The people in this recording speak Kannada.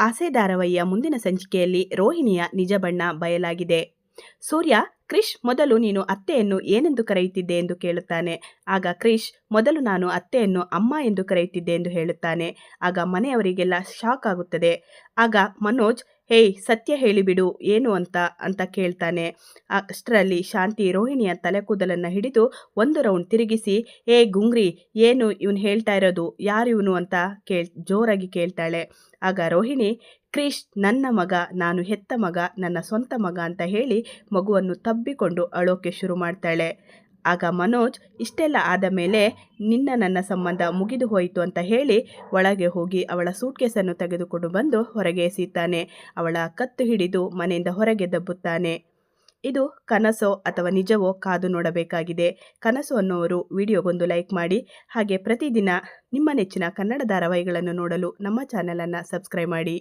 ಆಸೆ ಧಾರಾವಾಹಿಯ ಮುಂದಿನ ಸಂಚಿಕೆಯಲ್ಲಿ ರೋಹಿಣಿಯ ನಿಜ ಬಣ್ಣ ಬಯಲಾಗಿದೆ. ಸೂರ್ಯ, ಕ್ರಿಶ್, ಮೊದಲು ನೀನು ಅತ್ತೆಯನ್ನು ಏನೆಂದು ಕರೆಯುತ್ತಿದ್ದೆ ಎಂದು ಕೇಳುತ್ತಾನೆ. ಆಗ ಕ್ರಿಶ್, ಮೊದಲು ನಾನು ಅತ್ತೆಯನ್ನು ಅಮ್ಮ ಎಂದು ಕರೆಯುತ್ತಿದ್ದೆ ಎಂದು ಹೇಳುತ್ತಾನೆ. ಆಗ ಮನೆಯವರಿಗೆಲ್ಲ ಶಾಕ್ ಆಗುತ್ತದೆ. ಆಗ ಮನೋಜ್ ಹೇಯ್, ಸತ್ಯ ಹೇಳಿಬಿಡು ಏನು ಅಂತ ಅಂತ ಕೇಳ್ತಾನೆ. ಅಷ್ಟರಲ್ಲಿ ಶಾಂತಿ ರೋಹಿಣಿಯ ತಲೆ ಕೂದಲನ್ನು ಹಿಡಿದು ಒಂದು ರೌಂಡ್ ತಿರುಗಿಸಿ, ಏ ಗುಂಗ್ರಿ, ಏನು ಇವನು ಹೇಳ್ತಾ ಇರೋದು? ಯಾರು ಇವನು? ಅಂತ ಕೇಳ್, ಜೋರಾಗಿ ಕೇಳ್ತಾಳೆ. ಆಗ ರೋಹಿಣಿ, ಕ್ರಿಶ್, ನನ್ನ ಮಗ, ನಾನು ಹೆತ್ತ ಮಗ, ನನ್ನ ಸ್ವಂತ ಮಗ ಅಂತ ಹೇಳಿ ಮಗುವನ್ನು ತಬ್ಬಿಕೊಂಡು ಅಳೋಕೆ ಶುರು ಮಾಡ್ತಾಳೆ. ಆಗ ಮನೋಜ್, ಇಷ್ಟೆಲ್ಲ ಆದ ಮೇಲೆ ನಿನ್ನ ನನ್ನ ಸಂಬಂಧ ಮುಗಿದು ಹೋಯಿತು ಅಂತ ಹೇಳಿ ಒಳಗೆ ಹೋಗಿ ಅವಳ ಸೂಟ್ಕೇಸನ್ನು ತೆಗೆದುಕೊಂಡು ಬಂದು ಹೊರಗೆ ಎಸೆಯುತ್ತಾನೆ. ಅವಳ ಕತ್ತು ಹಿಡಿದು ಮನೆಯಿಂದ ಹೊರಗೆ ದಬ್ಬುತ್ತಾನೆ. ಇದು ಕನಸೋ ಅಥವಾ ನಿಜವೋ ಕಾದು ನೋಡಬೇಕಾಗಿದೆ. ಕನಸು ಅನ್ನೋರು ವಿಡಿಯೋಗೊಂದು ಲೈಕ್ ಮಾಡಿ. ಹಾಗೆ ಪ್ರತಿದಿನ ನಿಮ್ಮ ನೆಚ್ಚಿನ ಕನ್ನಡ ಧಾರಾವಾಹಿಗಳನ್ನು ನೋಡಲು ನಮ್ಮ ಚಾನಲನ್ನು ಸಬ್ಸ್ಕ್ರೈಬ್ ಮಾಡಿ.